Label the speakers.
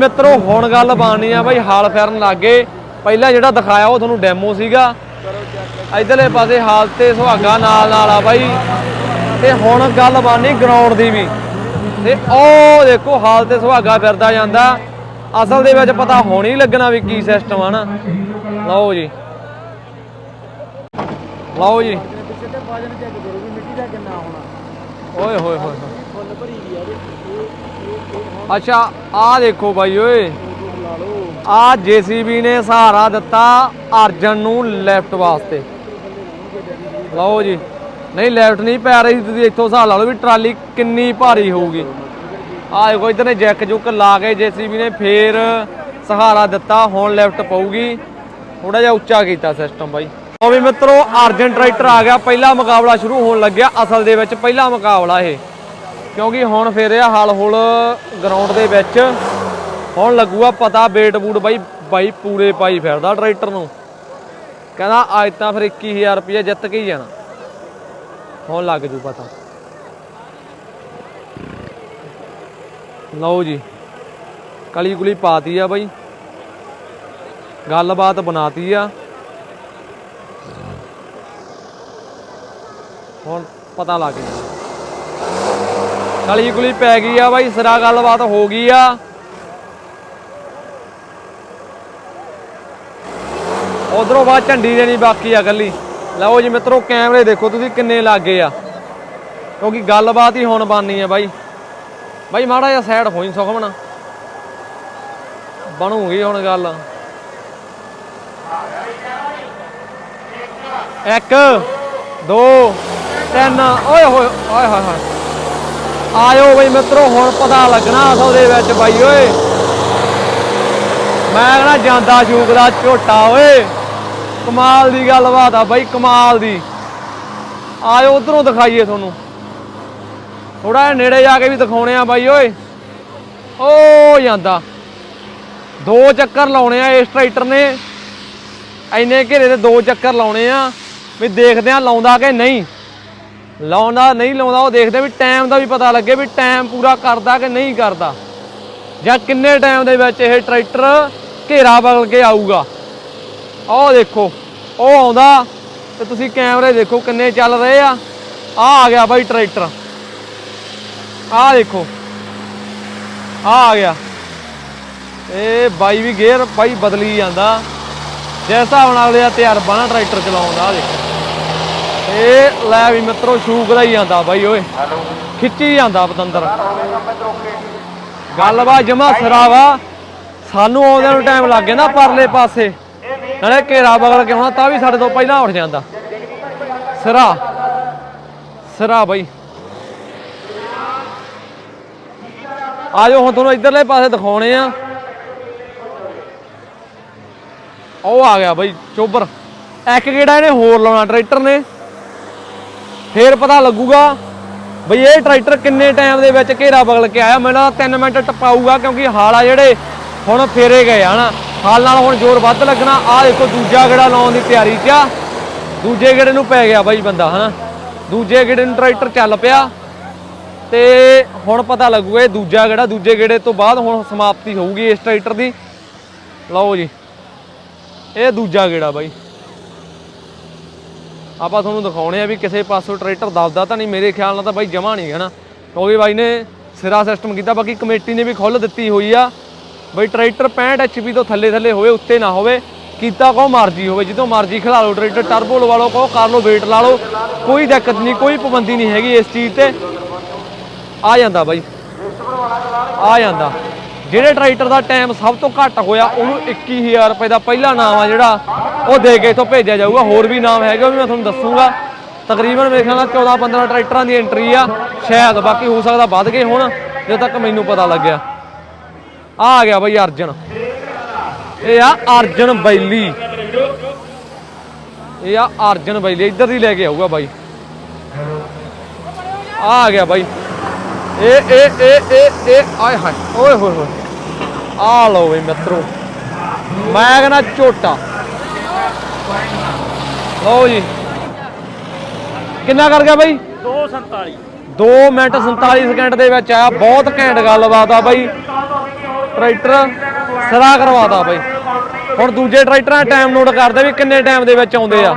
Speaker 1: ਮਿੱਤਰੋ ਹੁਣ ਗੱਲ ਬਾਣੀ ਆ ਬਾਈ ਹਾਲ ਫੇਰਨ ਲੱਗੇ। ਪਹਿਲਾਂ ਜਿਹੜਾ ਦਿਖਾਇਆ ਉਹ ਤੁਹਾਨੂੰ ਡੈਮੋ ਸੀਗਾ। ਇਧਰਲੇ ਪਾਸੇ ਹਾਲ ਤੇ ਸੁਹਾਗਾ ਨਾਲ ਨਾਲ ਆ ਬਾਈ। ਤੇ ਹੁਣ ਗੱਲ ਬਾਣੀ ਗਰਾਊਂਡ ਦੀ ਵੀ। ਤੇ ਉਹ ਦੇਖੋ ਹਾਲ ਤੇ ਸੁਹਾਗਾ ਫਿਰਦਾ ਜਾਂਦਾ। ਅਸਲ ਦੇ ਵਿੱਚ ਪਤਾ ਹੁਣ ਹੀ ਲੱਗਣਾ ਵੀ ਕੀ ਸਿਸਟਮ ਆ ਨਾ। ਲਓ ਜੀ। ਲਓ ਜੀ।
Speaker 2: ਪਿੱਛੇ ਤੇ ਵਜਨ ਚੈੱਕ ਕਰੋ ਵੀ ਮਿੱਟੀ ਦਾ ਕਿੰਨਾ ਹੋਣਾ।
Speaker 1: ਓਏ ਹੋਏ ਹੋਏ।
Speaker 2: ਫੁੱਲ ਭਰੀ
Speaker 1: ਅੱਛਾ, ਆਹ ਦੇਖੋ ਬਾਈ ਓਏ।
Speaker 2: ਫੋਟੋ ਲਾ ਲਓ
Speaker 1: ਆ ਜੀਸੀਬੀ ਨੇ ਸਹਾਰਾ ਦਿੱਤਾ ਅਰਜਨ ਨੂੰ ਲੈਫਟ ਵਾਸਤੇ। ਲਓ ਜੀ। ਨਹੀਂ, ਲੈਫਟ ਨਹੀਂ ਪੈ ਰਹੀ ਤੁਸੀਂ ਇੱਥੋਂ ਹਿਸਾਬ ਲਾ ਲਓ ਵੀ ਟਰਾਲੀ ਕਿੰਨੀ ਭਾਰੀ ਹੋਊਗੀ। ਆ ਦੇਖੋ, ਇਧਰ ਨੇ ਜੈਕ ਜੁਕ ਲਾ ਕੇ ਜੀਸੀਬੀ ਨੇ ਫੇਰ ਸਹਾਰਾ ਦਿੱਤਾ, ਹੁਣ ਲੈਫਟ ਪਊਗੀ। ਥੋੜਾ ਜਿਹਾ ਉੱਚਾ ਕੀਤਾ ਸਿਸਟਮ ਬਾਈ। ਉਹ ਵੀ ਮਿੱਤਰੋ, ਅਰਜਨ ਟਰੈਕਟਰ ਆ ਗਿਆ, ਪਹਿਲਾ ਮੁਕਾਬਲਾ ਸ਼ੁਰੂ ਹੋਣ ਲੱਗਿਆ। ਅਸਲ ਦੇ ਵਿੱਚ ਪਹਿਲਾ ਮੁਕਾਬਲਾ ਇਹ। ਕਿਉਂਕਿ ਹੁਣ ਫੇਰ ਇਹ ਹਲ ਹੁਲ ਗਰਾਊਂਡ ਦੇ ਵਿੱਚ ਹੁਣ ਲੱਗੂਗਾ ਪਤਾ ਵੇਟ ਬੂਟ ਬਾਈ ਬਾਈ ਪੂਰੇ ਪਾਈ ਫਿਰਦਾ ਟਰੈਕਟਰ ਨੂੰ। ਕਹਿੰਦਾ ਅੱਜ ਤਾਂ ਫਿਰ 21000 ਰੁਪਏ ਜਿੱਤ ਕੇ ਹੀ ਜਾਣਾ। ਹੁਣ ਲੱਗ ਜੂ ਪਤਾ। ਲਓ ਜੀ, ਕਲੀ ਕੁਲੀ ਪਾਤੀ ਆ ਬਾਈ। ਗੱਲਬਾਤ ਬਣਾਤੀ ਆ। ਹੁਣ ਪਤਾ ਲੱਗ ਗਿਆ ਗਲੀ ਗੁਲੀ ਪੈ ਗਈ ਆ ਬਾਈ, ਸਿਰਾ ਗੱਲਬਾਤ ਹੋ ਗਈ ਆ। ਉਧਰੋਂ ਬਾਅਦ ਝੰਡੀ ਦੇਣੀ ਬਾਕੀ ਆ ਗੱਲੀ ਲਓ ਜੀ ਮਿੱਤਰੋ, ਕੈਮਰੇ ਦੇਖੋ ਤੁਸੀਂ ਕਿੰਨੇ ਲੱਗੇ ਆ। ਕਿਉਂਕਿ ਗੱਲਬਾਤ ਹੀ ਹੁਣ ਬਣਨੀ ਆ ਬਾਈ। ਬਾਈ ਮਾੜਾ ਜਿਹਾ ਸਾਈਡ ਹੋਈ ਸੁਖਮਣਾ ਬਣੂਗੀ ਹੁਣ ਗੱਲ। ਇੱਕ, ਦੋ, ਤਿੰਨ, ਓਏ, ਹੋਏ ਓਏ, ਹੋਏ ਹੋਏ। ਆਇਓ ਬਈ ਮਿੱਤਰੋ, ਹੁਣ ਪਤਾ ਲੱਗਣਾ ਅਸਲ ਦੇ ਵਿੱਚ ਬਾਈ ਓਏ। ਮੈਂ ਕਹਿੰਦਾ ਜਾਂਦਾ ਸ਼ੂਕ ਦਾ ਝੋਟਾ ਓਏ। ਕਮਾਲ ਦੀ ਗੱਲਬਾਤ ਆ ਬਾਈ, ਕਮਾਲ ਦੀ। ਆਇਓ ਉਧਰੋਂ ਦਿਖਾਈਏ ਤੁਹਾਨੂੰ। ਥੋੜਾ ਜਿਹਾ ਨੇੜੇ ਜਾ ਕੇ ਵੀ ਦਿਖਾਉਣੇ ਆ ਬਾਈ ਓਏ। ਓ ਜਾਂਦਾ। ਦੋ ਚੱਕਰ ਲਾਉਣੇ ਆ ਇਸ ਟਰੈਕਟਰ ਨੇ। ਐਨੇ ਘੇਰੇ ਦੇ ਦੋ ਚੱਕਰ ਲਾਉਣੇ ਆ। ਵੀ ਦੇਖਦੇ ਆ ਲਾਉਂਦਾ ਕਿ ਨਹੀਂ। ਲਾਉਂਦਾ, ਨਹੀਂ ਲਾਉਂਦਾ, ਉਹ ਦੇਖਦੇ ਵੀ ਟਾਈਮ ਦਾ ਵੀ ਪਤਾ ਲੱਗੇ ਵੀ ਟਾਈਮ ਪੂਰਾ ਕਰਦਾ ਕਿ ਨਹੀਂ ਕਰਦਾ। ਜਾਂ ਕਿੰਨੇ ਟਾਈਮ ਦੇ ਵਿੱਚ ਇਹ ਟਰੈਕਟਰ ਘੇਰਾ ਬਦਲ ਕੇ ਆਊਗਾ। ਉਹ ਦੇਖੋ, ਉਹ ਆਉਂਦਾ ਤੇ ਤੁਸੀਂ ਕੈਮਰੇ ਦੇਖੋ ਕਿੰਨੇ ਚੱਲ ਰਹੇ ਆ। ਆ ਆ ਗਿਆ ਬਾਈ ਟਰੈਕਟਰ ਆ ਦੇਖੋ ਆ ਆ ਗਿਆ। ਇਹ ਬਾਈ ਵੀ ਗੇਅਰ ਬਾਈ ਬਦਲੀ ਜਾਂਦਾ। ਜਿਸ ਹਿਸਾਬ ਨਾਲ ਅਗਲੇ ਦਾ ਤਜਰਬਾ ਨਾ ਟਰੈਕਟਰ ਚਲਾਉਣ ਦਾ ਆ ਦੇਖੋ। ਲੈ ਵੀ ਮਿੱਤਰੋ ਸ਼ੂਕ ਦਾ ਹੀ ਜਾਂਦਾ ਬਾਈ ਓਏ। ਖਿੱਚੀ ਜਾਂਦਾ ਪਤੰਦਰ। ਗੱਲਬਾਤ ਜਮਾ ਸਿਰਾ ਵਾ ਸਾਨੂੰ ਆਉਂਦਿਆਂ ਨੂੰ ਟਾਈਮ ਲੱਗ ਗਿਆ ਨਾ ਪਰਲੇ ਪਾਸੇ। ਨਾਲੇ ਘੇਰਾ ਬਗਲ ਕੇ ਹੁਣ ਤਾਂ ਵੀ ਸਾਡੇ ਤੋਂ ਪਹਿਲਾਂ ਉੱਠ ਜਾਂਦਾ। ਸਿਰਾ। ਸਿਰਾ ਬਾਈ। ਆਜੋ ਹੁਣ ਤੁਹਾਨੂੰ ਇਧਰਲੇ ਪਾਸੇ ਦਿਖਾਉਣੇ ਆ। ਉਹ ਆ ਗਿਆ ਬਾਈ ਚੋਬਰ। ਇੱਕ ਗੇੜਾ ਇਹਨੇ ਹੋਰ ਲਾਉਣਾ ਟਰੈਕਟਰ ਨੇ। ਫੇਰ ਪਤਾ ਲੱਗੂਗਾ ਬਈ ਇਹ ਟਰੈਕਟਰ ਕਿੰਨੇ ਟਾਈਮ ਦੇ ਵਿੱਚ ਘੇਰਾ ਬਗਲ ਕੇ ਆਇਆ। ਮੈਨੂੰ ਲੱਗਦਾ 3 ਮਿੰਟ ਟਪਾਊਗਾ ਕਿਉਂਕਿ ਹਾਲ ਆ ਜਿਹੜੇ ਹੁਣ ਫੇਰੇ ਗਏ ਆ ਨਾ। ਹਾਲ ਨਾਲ ਹੁਣ ਜ਼ੋਰ ਵੱਧ ਲੱਗਣਾ। ਆਹ ਦੇਖੋ ਦੂਜਾ ਗੇੜਾ ਲਾਉਣ ਦੀ ਤਿਆਰੀ 'ਚ ਆ। ਦੂਜੇ ਗੇੜੇ ਨੂੰ ਪੈ ਗਿਆ ਬਾਈ ਬੰਦਾ, ਹਨਾ। ਦੂਜੇ ਗੇੜੇ ਨੂੰ ਟਰੈਕਟਰ ਚੱਲ ਪਿਆ। ਤੇ ਹੁਣ ਪਤਾ ਲੱਗੂਗਾ ਇਹ ਦੂਜਾ ਗੇੜਾ, ਦੂਜੇ ਗੇੜੇ ਤੋਂ ਬਾਅਦ ਹੁਣ ਸਮਾਪਤੀ ਹੋਊਗੀ ਇਸ ਟਰੈਕਟਰ ਦੀ। ਲਓ ਜੀ। ਇਹ ਦੂਜਾ ਗੇੜਾ ਬਾਈ। ਆਪਾਂ ਤੁਹਾਨੂੰ ਦਿਖਾਉਣੇ ਆ ਵੀ ਕਿਸੇ ਪਾਸੋਂ ਟਰੈਕਟਰ ਦਬਦਾ ਤਾਂ ਨਹੀਂ, ਮੇਰੇ ਖਿਆਲ ਨਾਲ ਤਾਂ ਬਾਈ ਜਮਾ ਨਹੀਂ ਹੈ ਨਾ ਕਿਉਂਕਿ ਬਾਈ ਨੇ ਸਿਰਾ ਸਿਸਟਮ ਕੀਤਾ, ਬਾਕੀ ਕਮੇਟੀ ਨੇ ਵੀ ਖੁੱਲ ਦਿੱਤੀ ਹੋਈ ਆ। ਬਈ ਟਰੈਕਟਰ 65 ਐਚਪੀ ਤੋਂ ਥੱਲੇ ਥੱਲੇ ਹੋਵੇ, ਉੱਤੇ ਨਾ ਹੋਵੇ, ਕੀਤਾ ਕੋ ਮਰਜ਼ੀ ਹੋਵੇ, ਜਦੋਂ ਮਰਜ਼ੀ ਖਿਲਾ ਲਓ ਟਰੈਕਟਰ ਟਰਬੋ ਲਵਾ ਲਓ ਕੋ ਕਰ ਲਓ ਵੇਟ ਲਾ ਲਓ, ਕੋਈ ਦਿੱਕਤ ਨਹੀਂ, ਕੋਈ ਪਾਬੰਦੀ ਨਹੀਂ ਹੈਗੀ ਇਸ ਚੀਜ਼ ਤੇ। ਆ ਜਾਂਦਾ ਬਾਈ, ਆ ਜਾਂਦਾ। ਜਿਹੜੇ ਟਰੈਕਟਰ ਦਾ ਟਾਈਮ ਸਭ ਤੋਂ ਘੱਟ ਹੋਇਆ ਉਹਨੂੰ 21000 ਰੁਪਏ ਦਾ ਪਹਿਲਾ ਨਾਮ ਆ ਜਿਹੜਾ, ਉਹ ਦੇ ਕੇ ਇਥੋਂ ਭੇਜਿਆ ਜਾਊਗਾ। ਹੋਰ ਵੀ ਨਾਮ ਹੈਗੇ ਉਹ ਵੀ ਮੈਂ ਤੁਹਾਨੂੰ ਦੱਸੂਗਾ। ਤਕਰੀਬਨ ਮੇਰੇ ਖਿਆਲ ਨਾਲ 14 15 ਟਰੈਕਟਰਾਂ ਦੀ ਐਂਟਰੀ ਆ। ਸ਼ਾਇਦ ਬਾਕੀ ਹੋ ਸਕਦਾ ਵੱਧ ਗਏ ਹੁਣ ਜਦੋਂ ਤੱਕ ਮੈਨੂੰ ਪਤਾ ਲੱਗਿਆ। ਆ ਆ ਗਿਆ ਬਾਈ ਅਰਜਨ। ਇਹ ਆ ਅਰਜਨ ਬੈਲੀ। ਇਹ ਆ ਅਰਜਨ ਬੈਲੀ। ਇੱਧਰ ਦੀ ਲੈ ਕੇ ਆਊਗਾ ਬਾਈ। ਆ ਆ ਗਿਆ ਬਾਈ। ਇਹ ਇਹ ਇਹ ਇਹ ਇਹ, ਆਏ ਹਾਏ। ਓਏ ਹੋਏ ਹੋਏ। ਆ ਲਓ ਵੀ ਮਿੱਤਰੋ। ਮੈਂ ਕਹਿੰਦਾ ਝੋਟਾ। ਲਓ ਜੀ। ਕਿੰਨਾ ਕਰ ਗਿਆ ਬਾਈ?
Speaker 2: 247
Speaker 1: 2 ਮਿੰਟ 47 ਸਕਿੰਟ ਦੇ ਵਿੱਚ ਆਇਆ। ਬਹੁਤ ਘੈਂਟ ਗੱਲਬਾਤ ਆ ਬਾਈ। ਟਰੈਕਟਰ ਸਰਾ ਕਰਵਾਤਾ ਬਾਈ। ਹੁਣ ਦੂਜੇ ਟਰੈਕਟਰਾਂ ਦਾ ਟਾਈਮ ਨੋਟ ਕਰਦੇ ਵੀ ਕਿੰਨੇ ਟਾਈਮ ਦੇ ਵਿੱਚ ਆਉਂਦੇ ਆ।